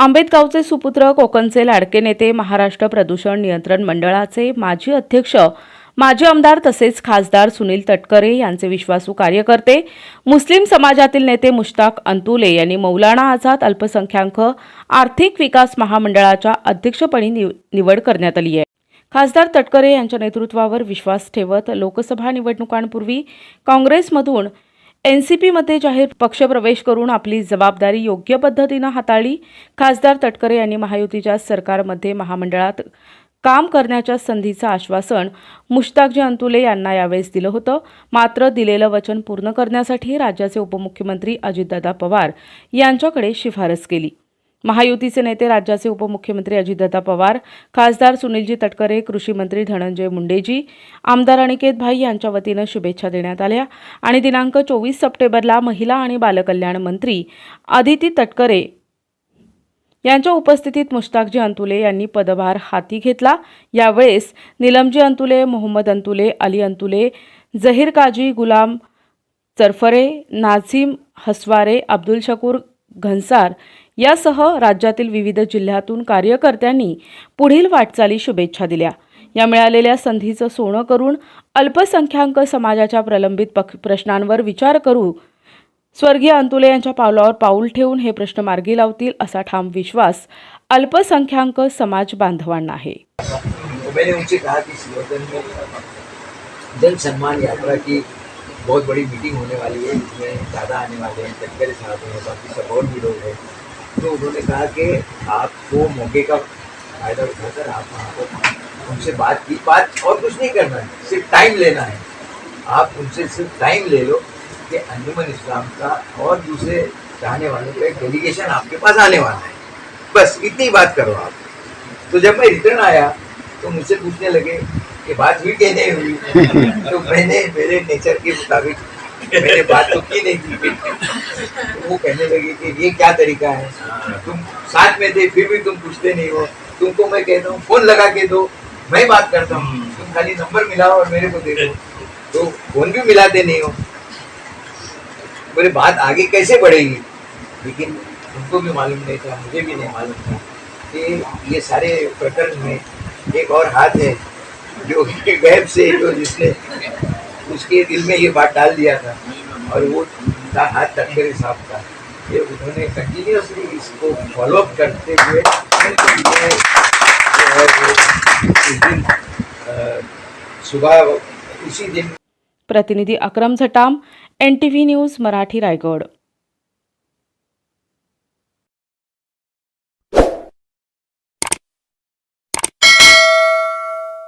आंबेतगावचे सुपुत्र कोकणचे लाडके नेते महाराष्ट्र प्रदूषण नियंत्रण मंडळाचे माजी अध्यक्ष माजी आमदार तसेच खासदार सुनील तटकरे यांचे विश्वासू कार्यकर्ते मुस्लिम समाजातील नेते मुश्ताक अंतुले यांनी मौलाना आझाद अल्पसंख्याक आर्थिक विकास महामंडळाच्या अध्यक्षपणी निव- निवड करण्यात आली आहे. खासदार तटकरे यांच्या नेतृत्वावर विश्वास ठेवत लोकसभा निवडणुकांपूर्वी काँग्रेसमधून एन सी पीमध्ये जाहीर पक्षप्रवेश करून आपली जबाबदारी योग्य पद्धतीनं हाताळली. खासदार तटकरे यांनी महायुतीच्या सरकारमध्ये महामंडळात काम करण्याच्या संधीचं आश्वासन मुश्ताकजी अंतुले यांना यावेळेस दिलं होतं. मात्र दिलेलं वचन पूर्ण करण्यासाठी राज्याचे उपमुख्यमंत्री अजितदादा पवार यांच्याकडे शिफारस केली. महायुतीचे नेते राज्याचे उपमुख्यमंत्री अजितदादा पवार खासदार सुनीलजी तटकरे कृषी मंत्री धनंजय मुंडेजी आमदार अनिकेत भाई यांच्या वतीनं शुभेच्छा देण्यात आल्या. आणि दिनांक चोवीस सप्टेंबरला महिला आणि बालकल्याण मंत्री अदिती तटकरे यांच्या उपस्थितीत मुश्ताकजी अंतुले यांनी पदभार हाती घेतला. यावेळेस निलमजी अंतुले मोहम्मद अंतुले अली अंतुले जहीर काजी गुलाम चरफरे नाझीम हसवारे अब्दुल शकूर घनसार यासह राज्यातील विविध जिल्ह्यातून कार्यकर्त्यांनी पुढील वाटचाली शुभेच्छा दिल्या. या मिळालेल्या संधीचं सोनं करून अल्पसंख्याक समाजाच्या प्रलंबित पक प्रश्नांवर विचार करू. स्वर्गीय अंतुले यांच्या पावलावर पाऊल ठेवून हे प्रश्न मार्गी लावतील असा ठाम विश्वास अल्पसंख्याक समाज बांधवांना आहे. जन सम्मान यात्रा की बहुत बड़ी मीटिंग होने वाली है. जिसमें दादा आने वाले हैं तटकरे साहब हैं बाकी सब और भी लोग हैं. तो उन्होंने कहा कि आपको मौके का फ़ायदा उठाकर आप वहाँ पर उनसे बात की बात और कुछ नहीं करना है, सिर्फ़ टाइम लेना है। आप उनसे सिर्फ़ टाइम ले लो कि अंजुमन इस्लाम का और दूसरे चाहने वालों का एक डेलीगेशन आपके पास आने वाला है। बस इतनी बात करो आप। तो जब मैं रिटर्न आया तो मुझसे पूछने लगे कि बात हुई कि नहीं हुई? तो मैंने मेरे नेचर के मुताबिक मैंने बात तो की नहीं थी तो वो कहने लगे कि ये क्या तरीका है? तुम साथ में थे फिर भी तुम पूछते नहीं हो। तुमको मैं कहता हूँ फ़ोन लगा के दो। मैं बात करता हूँ। तुम खाली नंबर मिलाओ और मेरे को दे दो। तो फ़ोन भी मिलाते नहीं हो। बोले बात आगे कैसे बढ़ेगी? लेकिन उनको भी मालूम नहीं था मुझे भी नहीं मालूम था कि ये सारे प्रकरण में एक और हाथ है जो गैब से जो जिसने उसके दिल में ये बात डाल दिया था और वो था हाथ तटकरे साहब का ये उन्होंने कंटिन्यूसली इसको फॉलोअप करते हुए सुबह उसी दिन प्रतिनिधी Akram Jhatam N T V news, Marathi Raigad.